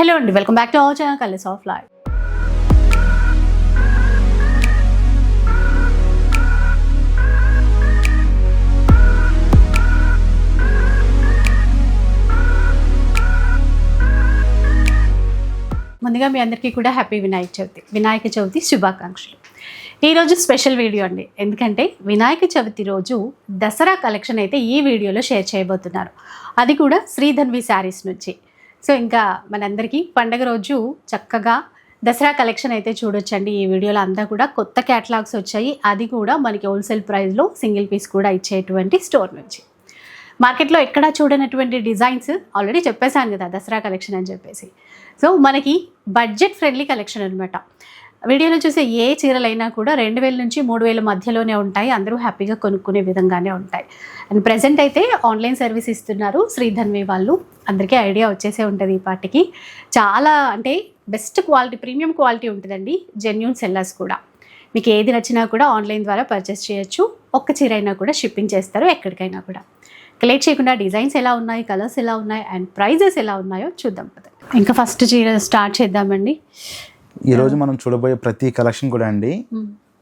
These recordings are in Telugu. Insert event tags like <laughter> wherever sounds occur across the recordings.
హలో అండి welcome back to our channel colours of life ముందుగా మీ అందరికీ కూడా హ్యాపీ వినాయక చవితి వినాయక చవితి శుభాకాంక్షలు. ఈరోజు స్పెషల్ వీడియో అండి. ఎందుకంటే వినాయక చవితి రోజు దసరా కలెక్షన్ అయితే ఈ వీడియోలో షేర్ చేయబోతున్నారు. అది కూడా శ్రీధన్వి శారీస్ నుంచి. సో ఇంకా మనందరికీ పండగ రోజు చక్కగా దసరా కలెక్షన్ అయితే చూడొచ్చండి. ఈ వీడియోలో అంతా కూడా కొత్త క్యాటలాగ్స్ వచ్చాయి. అది కూడా మనకి హోల్సేల్ ప్రైస్లో సింగిల్ పీస్ కూడా ఇచ్చేటువంటి స్టోర్ నుంచి. మార్కెట్లో ఎక్కడా చూడనటువంటి డిజైన్స్ ఆల్రెడీ చెప్పేశాను కదా దసరా కలెక్షన్ అని చెప్పేసి. సో మనకి బడ్జెట్ ఫ్రెండ్లీ కలెక్షన్ అనమాట వీడియోలో చూసే ఏ చీరలైనా కూడా రెండు వేల నుంచి మూడు వేల మధ్యలోనే ఉంటాయి. అందరూ హ్యాపీగా కొనుక్కునే విధంగానే ఉంటాయి. అండ్ ప్రజెంట్ అయితే ఆన్లైన్ సర్వీస్ ఇస్తున్నారు శ్రీధన్వి వాళ్ళు. అందరికీ ఐడియా వచ్చేసే ఉంటుంది ఈ పాటికి. చాలా అంటే బెస్ట్ క్వాలిటీ ప్రీమియం క్వాలిటీ ఉంటుందండి. జెన్యున్ సెల్లర్స్ కూడా. మీకు ఏది నచ్చినా కూడా ఆన్లైన్ ద్వారా పర్చేస్ చేయొచ్చు. ఒక్క చీర అయినా కూడా షిప్పింగ్ చేస్తారు ఎక్కడికైనా కూడా. కలెక్ట్ చేయకుండా డిజైన్స్ ఎలా ఉన్నాయి కలర్స్ ఎలా ఉన్నాయి అండ్ ప్రైజెస్ ఎలా ఉన్నాయో చూద్దాం ఇంకా ఫస్ట్ చీర స్టార్ట్ చేద్దామండి. ఈ రోజు మనం చూడబోయే ప్రతి కలెక్షన్ కూడా అండి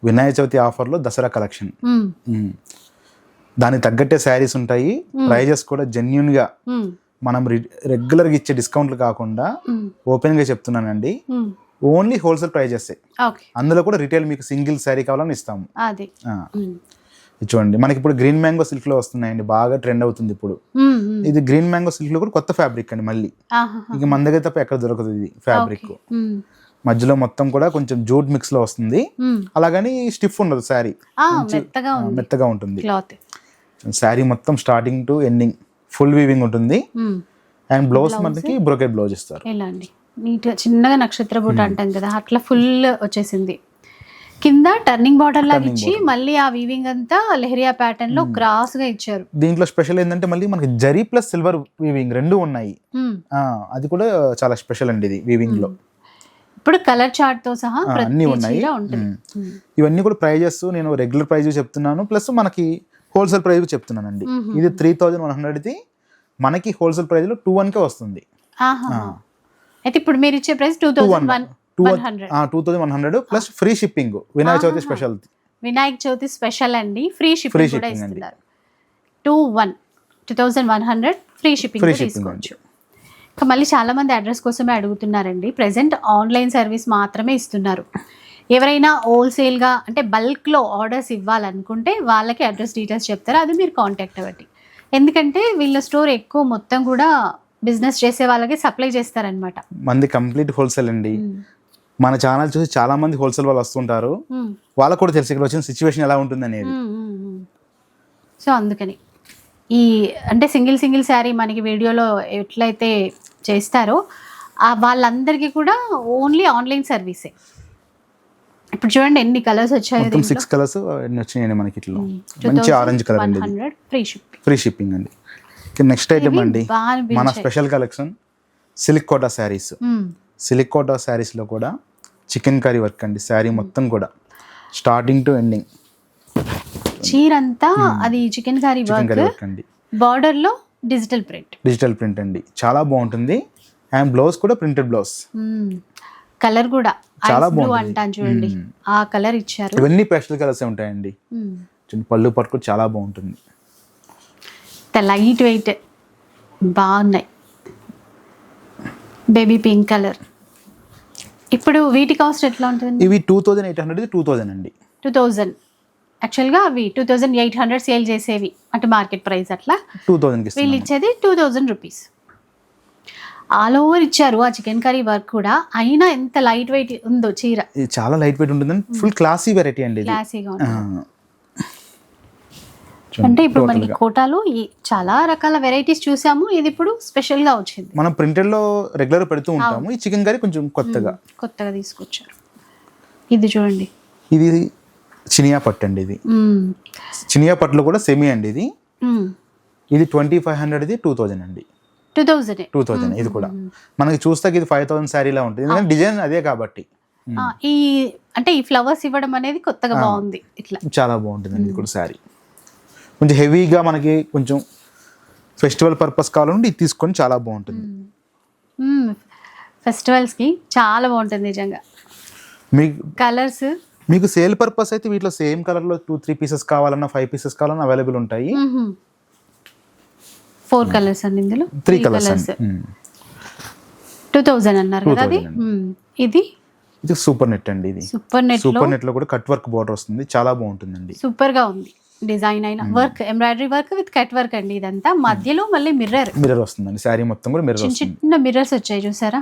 వినాయక చవితి ఆఫర్లో దసరా కలెక్షన్. దానికి తగ్గట్టే శారీస్ ఉంటాయి. ప్రైజెస్ కూడా జెన్యున్గా మ్మ్. మనం రెగ్యులర్గా ఇచ్చే డిస్కౌంట్లు కాకుండా మ్మ్. ఓపెన్గా చెప్తున్నానండి. ఓన్లీ హోల్సేల్ ప్రైజెస్ అందులో కూడా రిటైల్ మీకు సింగిల్ శారీ కావాలని ఇస్తాము. చూడండి. మనకి ఇప్పుడు గ్రీన్ మ్యాంగో సిల్క్లో వస్తున్నాయండి. బాగా ట్రెండ్ అవుతుంది ఇప్పుడు. ఇది గ్రీన్ మ్యాంగో సిల్క్లో కూడా కొత్త ఫ్యాబ్రిక్ అండి మళ్ళీ. ఇక మన దగ్గర తప్ప ఎక్కడ దొరకదు ఇది ఫ్యాబ్రిక్. మధ్యలో మొత్తం కూడా కొంచెం జూట్ మిక్స్లో వస్తుంది. మ్మ్. అలాగని స్టిఫ్ ఉండదు శారీ. మెత్తగా ఉంటుంది. శారీ మొత్తం starting to ending full weaving ఉంటుంది. అండ్ బ్లౌజ్ మనకి బ్రోకెట్ బ్లౌజ్ ఇస్తారు. నీట్గా చిన్నగా నక్షత్ర బూట అంటాం కదా అట్లా ఫుల్ వచ్చేసింది. కింద టర్నింగ్ బార్డర్ లాగా ఇచ్చి మళ్ళీ ఆ వీవింగ్ అంతా లెహరియా ప్యాటర్న్లో క్రాస్గా ఇచ్చారు. దీంట్లో స్పెషల్ ఏంటంటే మళ్ళీ మనకి జరీ ప్లస్ సిల్వర్ వీవింగ్ రెండు ఉన్నాయి. అది కూడా చాలా స్పెషల్ అండి ఇది వీవింగ్లో. ఇప్పుడు కలర్ చార్ట్తో సహా అన్నీ ఉన్నాయి. ఇవన్నీ కూడా ప్రైజెస్ నేను రెగ్యులర్ ప్రైజ్ చెప్తున్నాను. ప్లస్ మనకి హోల్సేల్ ప్రైజ్ చెప్తున్నానండి. మ్మ్. ఇది త్రీ థౌజండ్ వన్ హండ్రెడ్ది మనకి హోల్సేల్ ప్రైస్లో టూ వన్ కే వస్తుంది. అయితే ఇప్పుడు మీరు ఇచ్చే price two thousand one two thousand one hundred plus free shipping Vinayaka Chavithi special Vinayaka Chavithi special అండి. ఫ్రీ షిప్పింగ్ కూడా అండి. ఇస్తున్నారు. Two one two thousand one hundred free shipping తీసుకోవచ్చు. ఇంకా మళ్ళీ చాలా మంది అడ్రస్ కోసమే అడుగుతున్నారండి. ప్రెసెంట్ ఆన్లైన్ సర్వీస్ మాత్రమే ఇస్తున్నారు. ఎవరైనా హోల్సేల్గా అంటే బల్క్లో ఆర్డర్స్ ఇవ్వాలనుకుంటే వాళ్ళకి అడ్రస్ డీటెయిల్స్ చెప్తారు. అది మీరు కాంటాక్ట్ అవ్వండి. ఎందుకంటే వీళ్ళ స్టోర్ ఎక్కువ మొత్తం కూడా బిజినెస్ చేసే వాళ్ళకి సప్లై చేస్తారనమాట మంది కంప్లీట్ హోల్సేల్ అండి. మన ఛానల్ చూసి చాలా మంది హోల్సేల్ వాళ్ళు వస్తుంటారు. వాళ్ళకు కూడా తెలుసు ఇక్కడ వచ్చిన సిచ్యువేషన్ ఎలా ఉంటుంది అనేది సో అందుకని ఈ అంటే సింగిల్ సింగిల్ శారీ మనకి వీడియోలో ఎట్లయితే చేస్తారో వాళ్ళందరికీ కూడా ఓన్లీ ఆన్లైన్ సర్వీసే ఇప్పుడు చూడండి ఎన్ని కలర్స్ వచ్చాయో సిక్స్ కలర్స్ వచ్చినాయండి మనకి ఇట్లా. మంచి ఆరెంజ్ కలర్ అండి ఫ్రీ షిప్పింగ్ ఫ్రీ షిప్పింగ్ అండి. నెక్స్ట్ ఐటమ్ అండి. మన special collection silk Kota saris. Silk Kota శారీస్లో కూడా చికెన్ కర్రీ వర్క్ అండి. శారీ మొత్తం కూడా. స్టార్టింగ్ టు ఎండింగ్ చీర అంతా అది చికెన్ కర్రీ వర్క్ వర్క్ అండి. బార్డర్లో డిజిటల్ ప్రింట్ డిజిటల్ ప్రింట్ అండి. చాలా బాగుంటుంది. అండ్ బ్లౌజ్ కూడా ప్రింటెడ్ బ్లౌజ్. కలర్ కూడా చాలా బాగుంటుంది. చూడండి. ఆ కలర్ ఇచ్చారు. ఇవన్నీ పేస్టల్ కలర్స్ ఉంటాయండి. పళ్ళు పట్టుకు చాలా బాగుంటుంది. లైట్ వెయిట్ బాగున్నాయి. బేబీ పింక్ కలర్ ఇప్పుడు వీటి కాస్ట్ ఎట్లా ఉంటుంది? ఇవి two thousand eight hundred two thousand అండి. టూ థౌజండ్ యాక్చువల్గా అవి two thousand eight hundred sale చేసేవి. అంటే మార్కెట్ ప్రైస్ అట్లా. టూ థౌజండ్కి వీళ్ళు ఇచ్చేది two thousand rupees all over ఇచ్చారు ఆ చికెన్ కర్రీ వర్క్ కూడా. అయినా ఎంత లైట్ వెయిట్ ఉందో చీర. చాలా లైట్ వెయిట్ ఉంటుందండి. ఫుల్ క్లాసీ వెరైటీ అండి క్లాసీగా అంటే ఇప్పుడు మనకి. కోటాలో ఈ చాలా రకాల వెరైటీస్ చూసాము. ఇది ఇప్పుడు స్పెషల్గా వచ్చింది. మనం ప్రింటెడ్లో రెగ్యులర్ పెడుతూ ఉంటాము. ఈ చికెన్ కర్రీ కొంచెం కొత్తగా. కొత్తగా తీసుకొచ్చారు. ఇది చూడండి. ఇది చినియా పట్టు అండి ఇది. చినియా పట్టులో కూడా సెమీ అండి ఇది. ఇది ట్వంటీ ఫైవ్ హండ్రెడ్ ఇది టూ థౌజండ్ అండి టూ థౌజండ్ టూ థౌజండ్ ఇది కూడా. మనకి చూస్తే ఇది ఫైవ్ థౌసండ్ శారీలా ఉంటుంది. ఎందుకంటే డిజైన్ అదే కాబట్టి. ఈ అంటే ఈ ఫ్లవర్స్ ఇవ్వడం అనేది కొత్తగా బాగుంది ఇట్లా. చాలా బాగుంటుందండి ఇది కూడా శారీ కొంచెం హెవీగా మనకి కొంచెం ఫెస్టివల్ పర్పస్ కావాలంటే ఇది తీసుకొని చాలా బాగుంటుంది. ఫెస్టివల్స్కి చాలా బాగుంటుంది నిజంగా. మీకు కలర్స్ మీకు సేల్ పర్పస్ అయితే వీటిలో సేమ్ కలర్లో టూ త్రీ పీసెస్ కావాలన్నా ఫైవ్ పీసెస్ కావాలన్నా అవైలబుల్ ఉంటాయి. ఫోర్ కలర్స్ అండి ఇందులో? Three colours. టూ థౌజండ్ అన్నారు కదా అది? 2000 మ్మ్. ఇది? ఇది సూపర్ నెట్ అండి ఇది. సూపర్ నెట్లో? సూపర్ నెట్లో కూడా కట్ వర్క్ బార్డర్ వస్తుంది. చాలా బాగుంటుందండి. సూపర్గా ఉంది. డిజైన్ అయిన work embroidery work with cut work అండి ఇదంతా. మధ్యలో మళ్ళీ మిర్రర్ మిర్రర్ వస్తుందండి. శారీ మొత్తం కూడా మిర్రర్ చిన్న వస్తుంది. చిన్న మిర్రర్స్ వచ్చాయి చూసారా?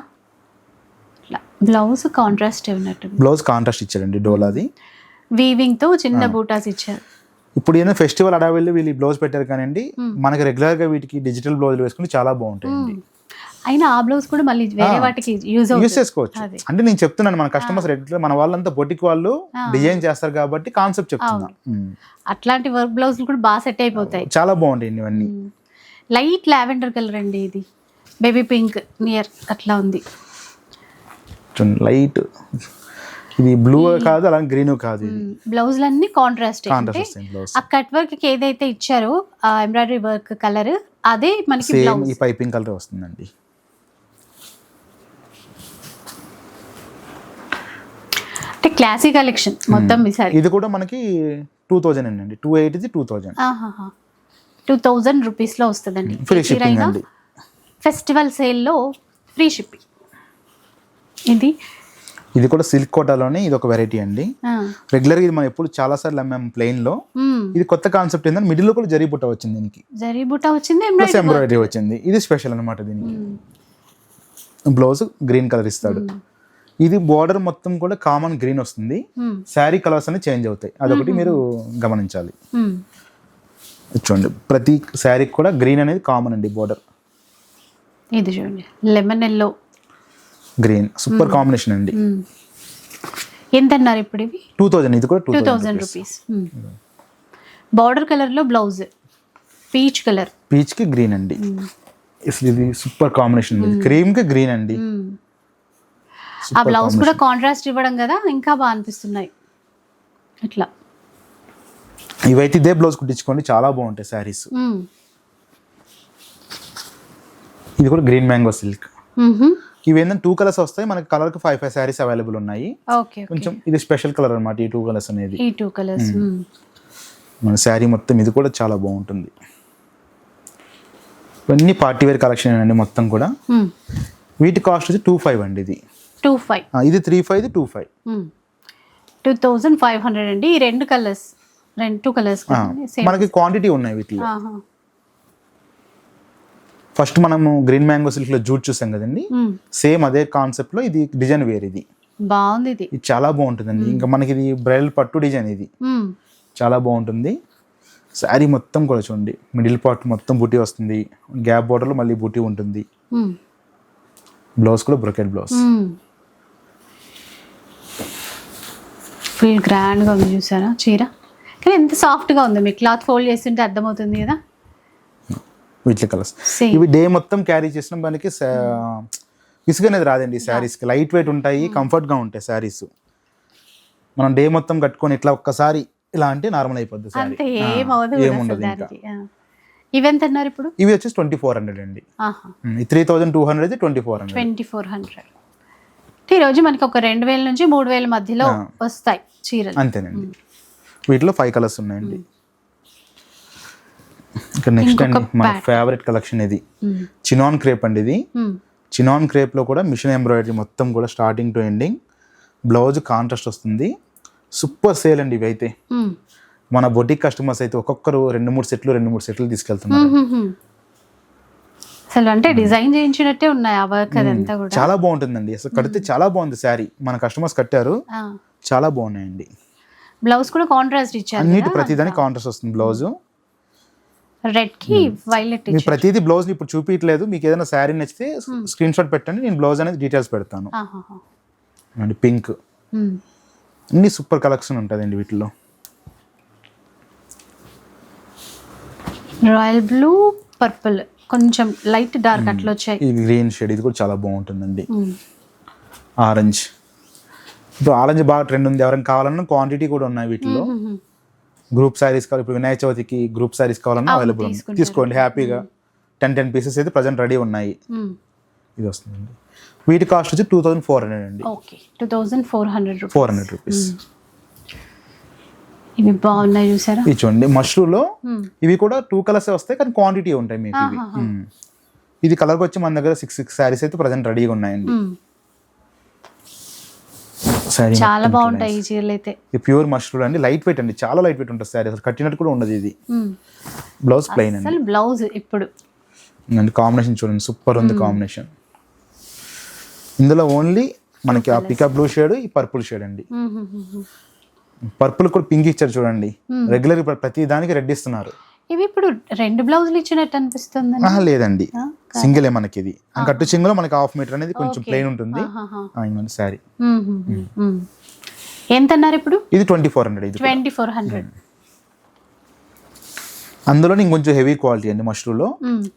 బ్లౌజ్ కాంట్రాస్ట్ ఉన్నట్టు బ్లౌజ్ కాంట్రాస్ట్ ఇచ్చారండి డోలాది. వీవింగ్తో చిన్న బూటాస్ ఇచ్చారు. ఇప్పుడు ఏదైనా ఫెస్టివల్ అడవిలో వీళ్ళు బ్లౌజ్ పెట్టారు కానివ్వండి మనకి రెగ్యులర్గా వీటికి డిజిటల్ బ్లౌజ్ వేసుకుంటే చాలా బాగుంటాయండి. అయినా ఆ బ్లౌజ్ కూడా మళ్ళీ వేరే వాటికి యూజ్ యూస్ అవుతుంది చేసుకోవచ్చు. అంటే నేను చెప్తున్నాను మన కస్టమర్స్ రెగ్యులర్ మన వాళ్ళంతా బొటిక్ వాళ్ళు డిజైన్ చేస్తారు కాబట్టి కాన్సెప్ట్ చెప్తున్నా. మ్మ్. అట్లాంటి వర్క్ బ్లౌజులు కూడా బాగా సెట్ అయిపోతాయి. చాలా బాగుంటాయి ఇవన్నీ. లైట్ లావెండర్ కలర్ అండి ఇది. బేబీ పింక్ నియర్ అట్లా ఉంది. లైట్. ఇది బ్లూ కాదు అలాగే గ్రీన్ కాదు ఇది. బ్లౌజులన్నీ కాంట్రాస్ట్ బ్లౌజ్. ఆ కట్ వర్క్కి ఏదైతే ఇచ్చారో ఆ ఎంబ్రాయిడరీ వర్క్ కలర్ అదే మనకి సేమ్ బ్లౌజ్ ఈ పైపింగ్ కలర్ వస్తుందండి. అంటే క్లాసీ కలెక్షన్ మొత్తం ఈసారి. ఇది కూడా మనకి టూ థౌజండ్ అండి. Two eight two thousand two thousand రూపీస్లో వస్తుందండి. ఫ్రీ షిప్పింగ్ అండి. ఫెస్టివల్ సేల్లో ఫ్రీ షిప్పింగ్ ఇది? ఇది కూడా సిల్క్ కోటాలోనే ఇది ఒక వెరైటీ అండి. రెగ్యులర్ ఇది మనం ఎప్పుడు చాలా సార్లు అమ్మాం ప్లెయిన్లో. ఇది కొత్త కాన్సెప్ట్ ఏంటంటే మిడిల్లో కూడా జరీ బుట్ట వచ్చింది దీనికి. జరీ బుట్ట వచ్చింది ప్లస్ ఎంబ్రాయిడరీ వచ్చింది. ఇది స్పెషల్ అనమాట దీనికి. బ్లౌజ్ గ్రీన్ కలర్ ఇస్తాడు. ఇది బార్డర్ మొత్తం కూడా కామన్ గ్రీన్ వస్తుంది. శారీ కలర్స్ అన్ని చేంజ్ అవుతాయి. అదొకటి మీరు గమనించాలి. చూడండి. ప్రతి శారీకి కూడా గ్రీన్ అనేది కామన్ అండి బార్డర్ ఇది చూడండి. Lemon yellow green. Super combination అండి. ఎంత అన్నారు ఇప్పుడు ఇవి? టూ థౌజండ్ ఇది కూడా టూ థౌజండ్ రూపీస్. బార్డర్ కలర్లో బ్లౌజ్. Peach colour. పీచ్కి గ్రీన్ అండి. అసలు ఇది సూపర్ కాంబినేషన్ క్రీమ్కి గ్రీన్ అండి. ఆ బ్లౌజ్ కూడా కాంట్రాస్ట్ ఇవ్వడం కదా ఇంకా బాగా అనిపిస్తున్నాయి. ఇట్లా ఇవైతే ఇదే బ్లౌజ్ కుట్టించుకోండి చాలా బాగుంటాయి శారీస్. ఇది కూడా గ్రీన్ మ్యాంగో సిల్క్. ఇవి ఏంటంటే టూ కలర్స్ వస్తాయి. మనకి కలర్కి ఫైవ్ ఫైవ్ శారీస్ అవైలబుల్ ఉన్నాయి. కొంచెం ఇది స్పెషల్ కలర్ అన్నమాట ఈ టూ కలర్స్ అనేది. ఈ టూ కలర్స్ మన శారీ మొత్తం ఇది కూడా చాలా బాగుంటుంది. ఇవన్నీ పార్టీ వేర్ కలెక్షన్ అండి మొత్తం కూడా. వీటి కాస్ట్ వచ్చి టూ ఫైవ్ అండి ఇది. టూ ఫైవ్ ఇది త్రీ ఫైవ్ ఇది two five two thousand five hundred అండి. ఈ రెండు కలర్స్ రెండు టూ కలర్స్ మనకి క్వాంటిటీ ఉన్నాయి వీటిలో. ఫస్ట్ మనము గ్రీన్ మ్యాంగో సిల్క్లో జూట్ చూసాం కదండి? సేమ్ అదే కాన్సెప్ట్లో ఇది డిజైన్ వేర్ ఇది బాగుంది ఇది. చాలా బాగుంటుందండి. ఇంకా మనకి ఇది బ్రైడల్ పట్టు డిజైన్ ఇది. చాలా బాగుంటుంది. శారీ మొత్తం కూడా చూడండి. మిడిల్ పార్ట్ మొత్తం బుటీ వస్తుంది. గ్యాప్ బార్డర్లో మళ్ళీ బుటీ ఉంటుంది. బ్లౌజ్ కూడా బ్రొకెట్ బ్లౌజ్. ఫుల్ గ్రాండ్గా ఉంది చూసారా చీర? కానీ ఎంత సాఫ్ట్గా ఉంది. మీ క్లాత్ ఫోల్డ్ చేస్తుంటే అర్థమవుతుంది కదా. వీటి కలర్స్. ఇవి డే మొత్తం క్యారీ చేసిన మనకి ఇసుక అనేది రాదండి శారీస్కి లైట్ వెయిట్ ఉంటాయి కంఫర్ట్గా ఉంటాయి శారీస్ మనం డే మొత్తం కట్టుకొని ఇట్లా ఒక్కసారి ఇలా అంటే నార్మల్ అయిపోద్ది ఏముండదు ఇంకా. ఆ. ఇవెంత అన్నారు ఇప్పుడు? ఇవి వచ్చేసి ట్వంటీ ఫోర్ హండ్రెడ్ అండి three thousand two hundred twenty four hundred twenty four hundred ఈరోజు మనకి ఒక రెండు వేల నుంచి మూడు వేల మధ్యలో వస్తాయి చీరలు. అంతేనండి. వీటిలో ఫైవ్ కలర్స్ ఉన్నాయండి. ఇక్కడ నెక్స్ట్ అండి మన ఫేవరెట్ కలెక్షన్ ఇది. చినాన్ క్రేప్ అండి ఇది. చినాన్ క్రేప్లో కూడా మిషన్ ఎంబ్రాయిడరీ మొత్తం కూడా starting to ending blouse contrast వస్తుంది. సూపర్ సేల్ అండి ఇవి అయితే మ్మ్. మన బొటిక్ కస్టమర్స్ అయితే ఒక్కొక్కరు రెండు మూడు సెట్లు రెండు మూడు సెట్లు తీసుకెళ్తున్నారు. అసలు అంటే డిజైన్ చేయించినట్టే ఉన్నాయి ఆ వర్క్ అదంతా కూడా. చాలా బాగుంటుందండి. అసలు కడితే చాలా బాగుంది శారీ. మన కస్టమర్స్ కట్టారు. చాలా బాగున్నాయండి. బ్లౌజ్ కూడా కాంట్రాస్ట్ ఇచ్చారు అన్నిటి ప్రతిదానికి కాంట్రాస్ట్ వస్తుంది బ్లౌజ్ రెడ్కి వైలెట్ మీ ప్రతిదీ బ్లౌజ్ ఇప్పుడు చూపించలేదు మీకు ఏదైనా శారీ నచ్చితే స్క్రీన్ షాట్ పెట్టండి. నేను బ్లౌజ్ అనేది డీటెయిల్స్ పెడతాను. అండి పింక్ అన్ని సూపర్ కలెక్షన్ ఉంటుందండి వీటిలో రాయల్ బ్లూ పర్పుల్ కొంచెం లైట్ డార్క్ అట్లా వచ్చాయి. ఇది గ్రీన్ షేడ్ ఇది కూడా చాలా బాగుంటుందండి. ఆరెంజ్ ఇప్పుడు ఆరెంజ్ బాగా ట్రెండ్ ఉంది. ఎవరైనా కావాలన్నా క్వాంటిటీ కూడా ఉన్నాయి వీటిలో. గ్రూప్ శారీస్ కావాలి. ఇప్పుడు వినాయక చవితికి గ్రూప్ శారీస్ కావాలన్నా అవైలబుల్ ఉంది. తీసుకోండి హ్యాపీగా. టెన్ టెన్ పీసెస్ అయితే ప్రజెంట్ రెడీ ఉన్నాయి. ఇది వస్తుందండి. వీటి కాస్ట్ వచ్చి టూ థౌసండ్ ఫోర్ హండ్రెడ్ అండి. Okay two thousand four hundred rupees four hundred rupees ఇవి బాగున్నాయి చూసారా? ఇది చూడండి మష్రూలో. ఇవి కూడా టూ కలర్స్ వస్తాయి కానీ క్వాంటిటీ ఉంటాయి మీకు ఇవి. ఇది కలర్కి వచ్చి మన దగ్గర సిక్స్ సిక్స్ శారీస్ అయితే ప్రజెంట్ రెడీగా ఉన్నాయండి. శారీ చాలా బాగుంటాయి ఈ చీరలు అయితే ఇది ప్యూర్ మష్రూమ్ అండి లైట్ వెయిట్ అండి చాలా లైట్ వెయిట్ ఉంటుంది శారీ. అసలు కట్టినట్టు కూడా ఉండదు ఇది. బ్లౌజ్ ప్లెయిన్ అండి. అసలు బ్లౌజ్ ఇప్పుడు. అండి కాంబినేషన్ చూడండి సూపర్ ఉంది కాంబినేషన్. ఇందులో ఓన్లీ మనకి ఆ పికప్ బ్లూ షేడ్ ఈ పర్పుల్ షేడ్ అండి. పర్పుల్ కూడా పింక్ ఇచ్చారు చూడండి. రెగ్యులర్ ప్రతి దానికి రెడ్ ఇస్తున్నారు. ఇవి ఇప్పుడు రెండు బ్లౌజులు ఇచ్చినట్టు అనిపిస్తుంది లేదండి. సింగిలే మనకి ఇది కట్టు సింగిల్ మనకి హాఫ్ మీటర్ అనేది కొంచెం ప్లెయిన్ ఉంటుంది. శారీ ఎంత అన్నారు ఇప్పుడు? ఇది ట్వంటీ ఫోర్ హండ్రెడ్ ఇది ట్వంటీ ఫోర్ హండ్రెడ్ అందులో ఇంకొంచెం హెవీ క్వాలిటీ అండి మష్రూలో.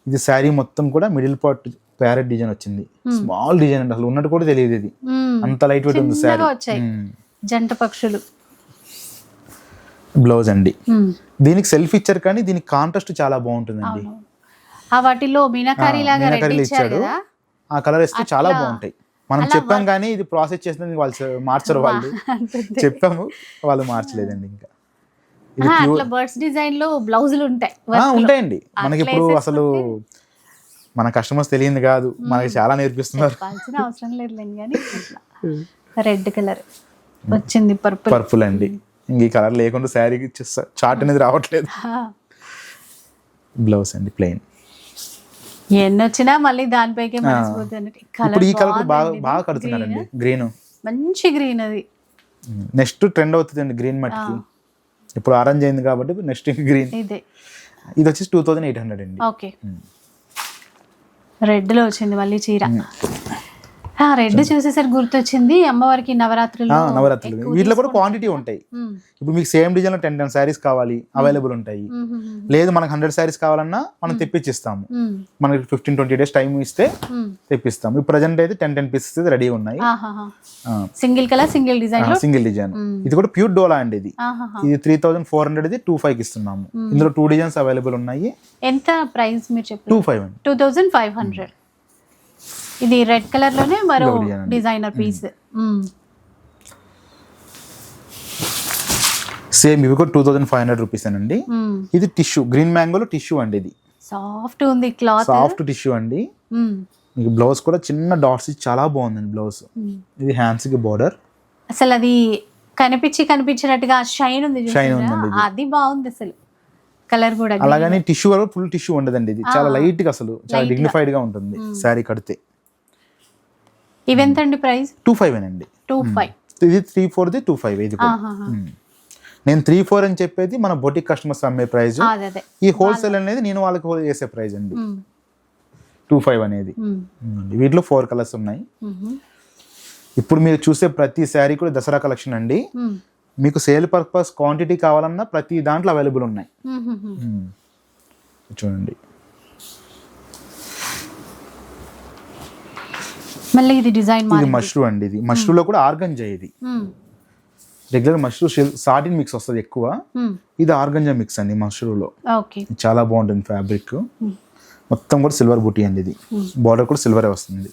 ఇది శారీ మొత్తం కూడా మిడిల్ పార్ట్ ప్యారెట్ డిజైన్ వచ్చింది. స్మాల్ డిజైన్ అండి అసలు ఉన్నట్టు కూడా తెలియదు ఇది. అంత లైట్ వెయిట్ ఉంది శారీ జంట పక్షులు. బ్లౌజ్ అండి. దీనికి సెల్ఫ్ ఇచ్చారు కానీ దీనికి కాంట్రాస్ట్ చాలా బాగుంటుందండి. ఆ వాటిలో మీనాకారి లాగా రెడ్ ఇచ్చాడు. ఆ కలర్ ఇస్తే చాలా బాగుంటాయి. మనం చెప్పాం కానీ ఇది ప్రాసెస్ చేసిన వాళ్ళు మార్చరు వాళ్ళు. <laughs> చెప్పాము వాళ్ళు మార్చలేదండి ఇంకా. అట్లా బర్డ్స్ డిజైన్లో బ్లౌజులు ఉంటాయి ఉంటాయండి. మనకి ఇప్పుడు అసలు మన కస్టమర్స్ తెలియంది కాదు. మనకి చాలా నేర్పిస్తున్నారు. అవసరం లేదు కానీ <laughs> రెడ్ కలర్. వచ్చింది పర్పుల్ పర్పుల్ అండి. ఇంక ఈ కలర్ లేకుండా శారీకి చార్ట్ అనేది రావట్లేదు. బ్లౌజ్ అండి ప్లెయిన్ ఎన్ని వచ్చినా మళ్ళీ దానిపైకే మనసిపోతుంది ఇప్పుడు ఈ కలర్ బాగా బాగా కడుతున్నారండి. గ్రీన్ మంచి గ్రీన్ అది. నెక్స్ట్ ట్రెండ్ అవుతుందండి గ్రీన్ మట్టికి. ఇప్పుడు ఆరెంజ్ అయింది కాబట్టి నెక్స్ట్ గ్రీన్ ఇదే. ఇది వచ్చేసి టూ థౌజండ్ ఎయిట్ హండ్రెడ్ అండి. ఓకే రెడ్లో వచ్చింది మళ్ళీ చీర. రెడ్ చూసేసరికి గుర్తొచ్చింది అమ్మవారికి నవరాత్రులు. నవరాత్రులు వీటిలో కూడా క్వాంటిటీ ఉంటాయి. ఇప్పుడు మీకు సేమ్ డిజైన్లో టెన్ టెన్ శారీస్ కావాలి అవైలబుల్ ఉంటాయి. లేదు మనకు హండ్రెడ్ శారీస్ కావాలన్నా మనం తెప్పించిస్తాము మనకి ఫిఫ్టీన్ ట్వంటీ డేస్ టైం ఇస్తే తెప్పిస్తాము. ఇప్పుడు ప్రజెంట్ అయితే టెన్ టెన్ పీసెస్ రెడీ ఉన్నాయి. Single colour single design single design ఇది కూడా ప్యూర్ డోలా అండి ఇది. ఇది త్రీ థౌసండ్ ఫోర్ హండ్రెడ్ ఇది టూ ఫైవ్కి ఇస్తున్నాము. ఇందులో టూ డిజైన్స్ అవైలబుల్ ఉన్నాయి. ఎంత ప్రైస్ మీరు టూ చెప్పారు ఫైవ్ అండి టూ థౌజండ్ ఫైవ్ హండ్రెడ్ ఇది రెడ్ కలర్లోనే మరో. Designer piece. సేమ్ ఇవి కూడా two thousand five hundred rupees అండి. ఇది టిష్యూ గ్రీన్ మ్యాంగోలో టిష్యూ అండి ఇది. సాఫ్ట్ ఉంది క్లాత్. సాఫ్ట్ టిష్యూ అండి. మీకు బ్లౌజ్ కూడా చిన్న డాట్స్ చాలా బాగుందండి బ్లౌజ్. ఇది హ్యాండ్స్కి బోర్డర్. అసలు అది కనిపించి కనిపించినట్టుగా షైన్ ఉంది? ఉందండి ఇది. అది బాగుంది అసలు. కలర్ కూడా అలాగని టిష్యూ వరకు ఫుల్ టిష్యూ ఉండదండి ఇది. చాలా లైట్గా అసలు చాలా డిగ్నిఫైడ్గా ఉంటుంది. శారీ కడితే. ఇవెంతండి ప్రైస్? టూ ఫైవ్ అండి టూ ఫైవ్. ఇది త్రీ ఫోర్ది టూ ఫైవ్ ఇది. నేను త్రీ ఫోర్ అని చెప్పేది మన బొటిక్ కస్టమర్స్ అమ్మే ప్రైస్ ఈ హోల్సేల్ అనేది నేను వాళ్ళకి చేసే ప్రైస్ అండి. టూ ఫైవ్ అనేది. వీటిలో ఫోర్ కలర్స్ ఉన్నాయి. ఇప్పుడు మీరు చూసే ప్రతి శారీ కూడా దసరా కలెక్షన్ అండి. మీకు సేల్ పర్పస్ క్వాంటిటీ కావాలన్నా ప్రతి దాంట్లో అవైలబుల్ ఉన్నాయి. చూడండి. మళ్ళీ ఇది డిజైన్ ఇది మష్రూ అండి ఇది. మష్రూలో కూడా ఆర్గంజా ఇది. రెగ్యులర్ మష్రూ సాటిన్ మిక్స్ వస్తుంది ఎక్కువ. ఇది ఆర్గంజా మిక్స్ అండి మష్రూలో. చాలా బాగుంటుంది ఫ్యాబ్రిక్ మొత్తం కూడా సిల్వర్ బుటీ అండి ఇది. బార్డర్ కూడా సిల్వరే వస్తుంది.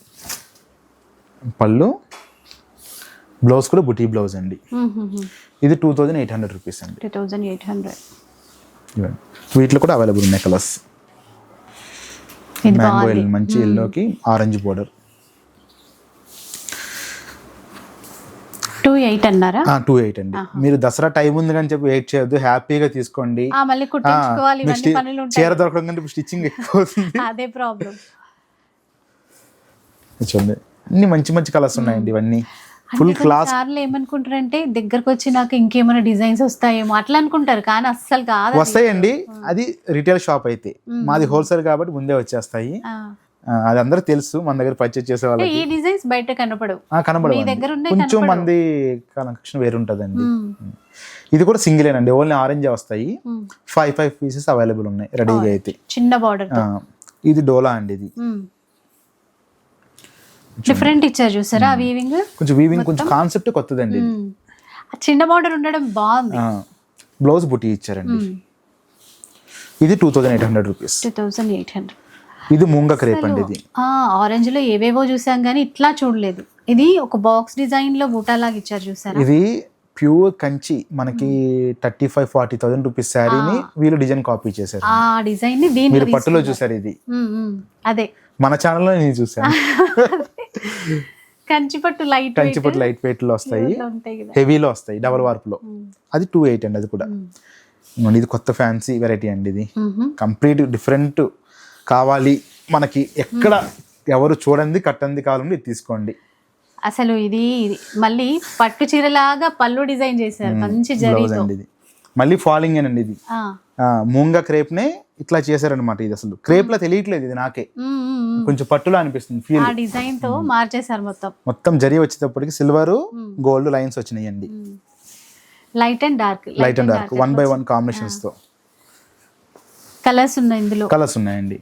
పళ్ళు బ్లౌజ్ కూడా బుటీ బ్లౌజ్ అండి. ఇది two thousand eight hundred rupees అండి. టూ థౌజండ్ ఎయిట్ హండ్రెడ్ వీటిలో కూడా అవైలబుల్ ఉన్నాయి కలర్స్ మ్యాంగో మంచి ఎల్లోకి ఆరెంజ్ బోర్డర్ టూ ఎయిట్ అన్నారా? టూ ఎయిట్ అండి. మీరు దసరా టైం ఉంది కానీ చెప్పి వెయిట్ చేయొద్దు హ్యాపీగా తీసుకోండి. చీర దొరకడం కంటే స్టిచ్చింగ్ ఎక్కువ అదే ప్రాబ్లం. చూడండి. అన్ని మంచి మంచి కలర్స్ ఉన్నాయండి ఇవన్నీ. ఫుల్ క్లాస్ సార్లు ఏమనుకుంటారంటే దగ్గరకు వచ్చి నాకు ఇంకేమైనా డిజైన్స్ వస్తాయేమో అట్లా అనుకుంటారు కానీ అస్సలు కాదు. వస్తాయండి. అది రిటైల్ షాప్ అయితే. మాది హోల్సేల్ కాబట్టి ముందే వచ్చేస్తాయి. అది అందరికి తెలుసు మన దగ్గర పర్చేజ్ చేసే వాళ్ళకి. ఈ డిజైన్స్ బయట కనపడవు. ఉన్నాయి కొంచెం కనపడవు. మంది కనెక్షన్ వేరు ఉంటుందండి మ్మ్. ఇది కూడా సింగిలేనండి ఓన్లీ ఆరెంజ్ వస్తాయి. ఫైవ్ ఫైవ్ పీసెస్ అవైలబుల్ ఉన్నాయి రెడీగా అయితే. చిన్న బార్డర్ ఇది డోలా అండి ఇది. డిఫరెంట్ ఇచ్చారు చూసారా వీవింగ్ కొంచెం వీవింగ్ కొంచెం కాన్సెప్ట్ కొత్తదండి చిన్న బార్డర్ ఉండడం బాగుంది. బ్లౌజ్ బుట్టి ఇచ్చారండి. ఇది two thousand eight hundred rupees two thousand eight hundred ఇది మూంగ క్రేప్ అండి ఇది. ఆరెంజ్లో ఏవేవో చూసాం కానీ ఇట్లా చూడలేదు. ఇది ఒక బాక్స్ డిజైన్లో బూటాలాగా ఇచ్చారు చూసారా? ఇది ప్యూర్ కంచి మనకి thirty five forty thousand rupees శారీని వీళ్ళు డిజైన్ కాపీ చేశారు. ఆ డిజైన్ని మీరు పట్టులో చూసారు ఇది. అదే. మన ఛానల్లో నేను చూసాను <laughs> కంచిపట్టు లైట్ కంచిపట్టు లైట్ వెయిట్లో వస్తాయి. హెవీలో వస్తాయి డబల్ వార్ప్లో. మ్మ్. అది టూ ఎయిట్ అండి అది కూడా. ఇది కొత్త ఫ్యాన్సీ వెరైటీ అండి ఇది. కంప్లీట్ డిఫరెంట్ కావాలి. మనకి ఎక్కడ ఎవరు చూడండి కట్టంది కావాలంటే ఇది తీసుకోండి. అసలు ఇది మళ్ళీ పట్టు చీరలాగా పళ్ళు డిజైన్ చేశారు. మంచి ఇది. మళ్ళీ ఫాలింగ్ అండి ఇది. మూంగా క్రేప్ నే ఇట్లా చేశారనమాట ఇది అసలు. క్రేప్ లా తెలియట్లేదు ఇది నాకే. కొంచెం పట్టులా అనిపిస్తుంది ఫీల్ డిజైన్తో మార్చేశారు మొత్తం. మొత్తం జరి వచ్చేటప్పటికి సిల్వర్ గోల్డ్ లైన్స్ వచ్చినాయి అండి light and dark light and dark one by one కాంబినేషన్స్తో. Colours ఉన్నాయి ఇందులో. కలర్స్ ఉన్నాయండి.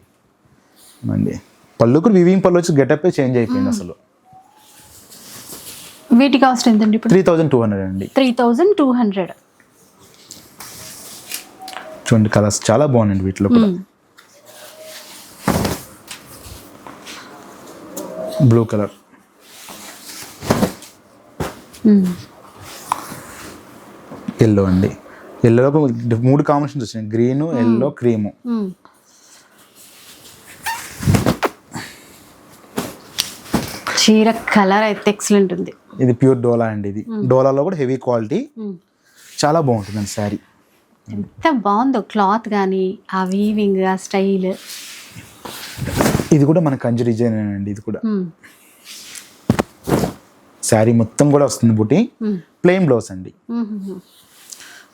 అండి పళ్ళు కూడా వివింగ్ పళ్ళు వచ్చి గెటప్ చేంజ్ అయిపోయింది అసలు. వీటి కాస్ట్ ఎంతండి ఇప్పుడు? త్రీ థౌజండ్ టూ హండ్రెడ్ అండి. త్రీ థౌజండ్ టూ హండ్రెడ్ చూడండి కలర్స్ చాలా బాగున్నాయండి వీటిలో కూడా. బ్లూ కలర్ ఎల్లో అండి. ఎల్లోలో మూడు కాంబినేషన్స్ వచ్చినాయి. గ్రీన్ ఎల్లో క్రీము చీర కలర్ అయితే ఎక్సలెంట్ ఉంది. ఇది ప్యూర్ డోలా అండి ఇది. డోలాలో కూడా హెవీ క్వాలిటీ. చాలా బాగుంటుందండి శారీ. ఎంత బాగుందో క్లాత్ కానీ ఆ వీవింగ్ ఆ స్టైల్. ఇది కూడా మన కంచి డిజైన్ అండి ఇది కూడా. శారీ మొత్తం కూడా వస్తుంది బుట్టి ప్లెయిన్ బ్లౌజ్ అండి.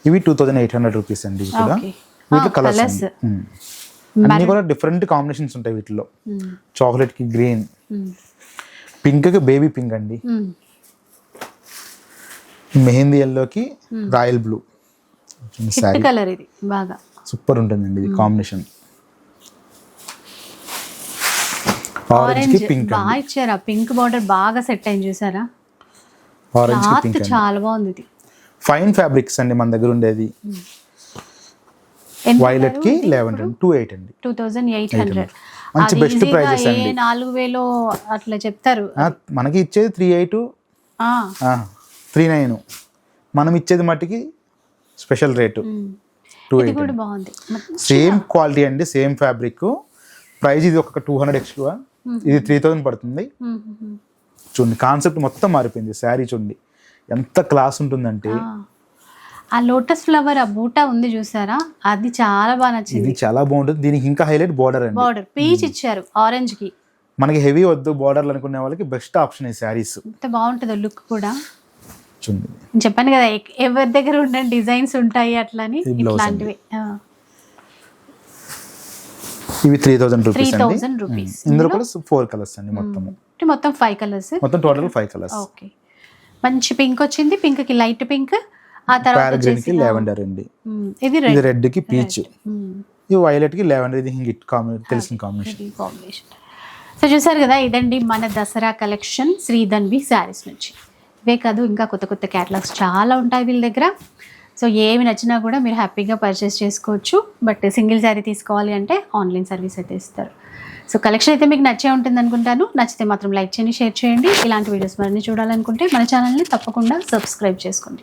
ఇవి two thousand eight hundred rupees అండి ఇవి కూడా. వీటిలో కలర్స్. అన్ని కూడా డిఫరెంట్ కాంబినేషన్స్ ఉంటాయి వీటిలో. చాక్లెట్కి గ్రీన్ పింక్కి బేబీ పింక్ అండి. మెహందీ ఎల్లోకి రాయల్ బ్లూ. కలర్ ఇది బాగా. సూపర్ ఉంటుందండి ఇది కాంబినేషన్. ఆరెంజ్ పింక్ బాగా ఇచ్చారు. పింక్ బార్డర్ బాగా సెట్ అయింది చూసారా? ఆరెంజ్ పింక్ చాలా బాగుంది ఇది. ఫైన్ ఫ్యాబ్రిక్స్ అండి మన దగ్గర ఉండేది. వైలెట్కి లెవెన్ టూ ఎయిట్ అండి. Two thousand eight hundred. మంచి prices ఏ అండి. నాలుగు వేలు అట్లా చెప్తారు. మనకి ఇచ్చేది త్రీ ఎయిట్ త్రీ నైన్ మనం ఇచ్చేది మట్టికి special rate. Two eight same quality అండి సేమ్ ఫ్యాబ్రిక్ ప్రైస్ ఇది ఒక టూ హండ్రెడ్ ఎక్స్ట్రా ఇది త్రీ థౌజండ్ పడుతుంది. చూడండి కాన్సెప్ట్ మొత్తం మారిపోయింది శారీ చూడండి. ఎంత క్లాస్ ఉంటుందంటే ఆ. లోటస్ ఫ్లవర్ ఆ బూటా ఉంది చూసారా? అది చాలా బాగా నచ్చింది. ఇది చాలా బాగుంటుంది. దీనికి ఇంకా హైలైట్ బార్డర్ అండి. బార్డర్ పీచ్ ఇచ్చారు ఆరెంజ్కి. మనకి హెవీ వద్దు బార్డర్లు అనుకునే వాళ్ళకి బెస్ట్ ఆప్షన్ ఈ శారీస్. ఎంత బాగుంటుందో లుక్ కూడా? చెప్పాను కదా ఎవరి దగ్గర ఉన్న డిజైన్స్ ఉంటాయి అట్లని? ఇట్లాంటివి. ఇవి త్రీ త్రీ రూపీస్ అండి. ఇందులో కూడా ఫోర్ కలర్స్ అండి మొత్తము. మొత్తం ఫైవ్ కలర్స్ మొత్తం టోటల్ ఫైవ్ కలర్స్ ఓకే. మంచి పింక్ వచ్చింది. పింక్కి లైట్ పింక్ ప్యారగ్రీన్కి వచ్చేసి లెవెండర్ అండి. ఇది రెడ్ రెడ్కి పీచ్ ఇది వైలెట్కి లెవెండర్ ఇది హిట్ కాంబినేషన్ తెలిసిన కాంబినేషన్ కాంబినేషన్ సో చూసారు కదా ఇదండి మన దసరా కలెక్షన్ శ్రీధన్వి శారీస్ నుంచి. ఇవే కాదు ఇంకా కొత్త కొత్త క్యాటలాగ్స్ చాలా ఉంటాయి వీళ్ళ దగ్గర. సో ఏమి నచ్చినా కూడా మీరు హ్యాపీగా పర్చేస్ చేసుకోవచ్చు. బట్ సింగిల్ శారీ తీసుకోవాలి అంటే ఆన్లైన్ సర్వీస్ అయితే ఇస్తారు. సో కలెక్షన్ అయితే మీకు నచ్చే ఉంటుంది అనుకుంటాను. నచ్చితే మాత్రం లైక్ చేయండి షేర్ చేయండి. ఇలాంటి వీడియోస్ మరిన్ని చూడాలనుకుంటే మన ఛానల్ని తప్పకుండా సబ్స్క్రైబ్ చేసుకోండి.